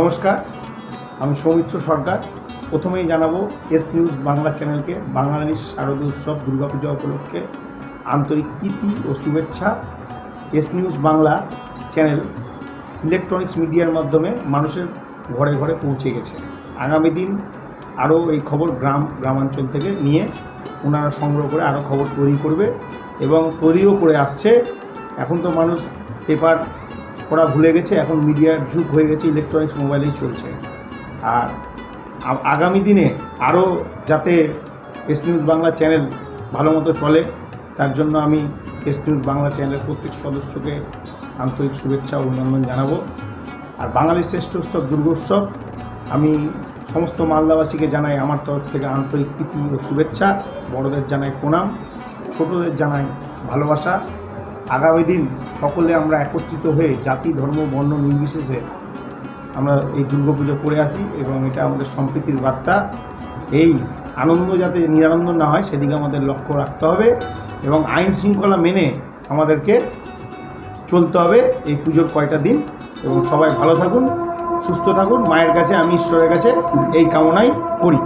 নমস্কার, আমি সৌমিত্র সরকার। প্রথমেই জানাব এস নিউজ বাংলা চ্যানেলকে, বাঙালির শারদ উৎসব দুর্গাপূজা উপলক্ষে আন্তরিক প্রীতি ও শুভেচ্ছা। S news Bangla channel electronics মিডিয়ার মাধ্যমে মানুষের ঘরে ঘরে পৌঁছে গেছে। আগামী দিন আরও এই খবর গ্রাম, গ্রামাঞ্চল থেকে নিয়ে ওনারা সংগ্রহ করে আরও খবর তৈরি করবে এবং তৈরিও করে আসছে। এখন তো মানুষ পেপার পড়া ভুলে গেছে, এখন মিডিয়ার যুগ হয়ে গেছে ইলেকট্রনিক্স মোবাইলেই চলছে। আর আগামী দিনে আরও যাতে এস নিউজ বাংলা চ্যানেল ভালো মতো চলে, তার জন্য আমি এস নিউজ বাংলা চ্যানেলের প্রত্যেক সদস্যকে আন্তরিক শুভেচ্ছা অভিনন্দন জানাব। আর বাঙালির শ্রেষ্ঠ উৎসব দুর্গোৎসব, আমি সমস্ত মালদাবাসীকে জানাই আমার তরফ থেকে আন্তরিক প্রীতি ও শুভেচ্ছা, বড়দের জানাই প্রণাম, ছোটদের জানাই ভালোবাসা আগামী দিন সকলে আমরা একত্রিত হয়ে জাতি, ধর্ম, বর্ণ নির্বিশেষে আমরা এই দুর্গাপুজো করে আসি এবং এটা আমাদের সম্প্রীতির বার্তা। এই আনন্দ যাতে নিরানন্দ না হয়, সেদিকে আমাদের লক্ষ্য রাখতে হবে এবং আইন শৃঙ্খলা মেনে আমাদেরকে চলতে হবে এই পুজোর কয়টা দিন। এবং সবাই ভালো থাকুন, সুস্থ থাকুন। মায়ের কাছে, আমি ঈশ্বরের কাছে এই কামনাই করি।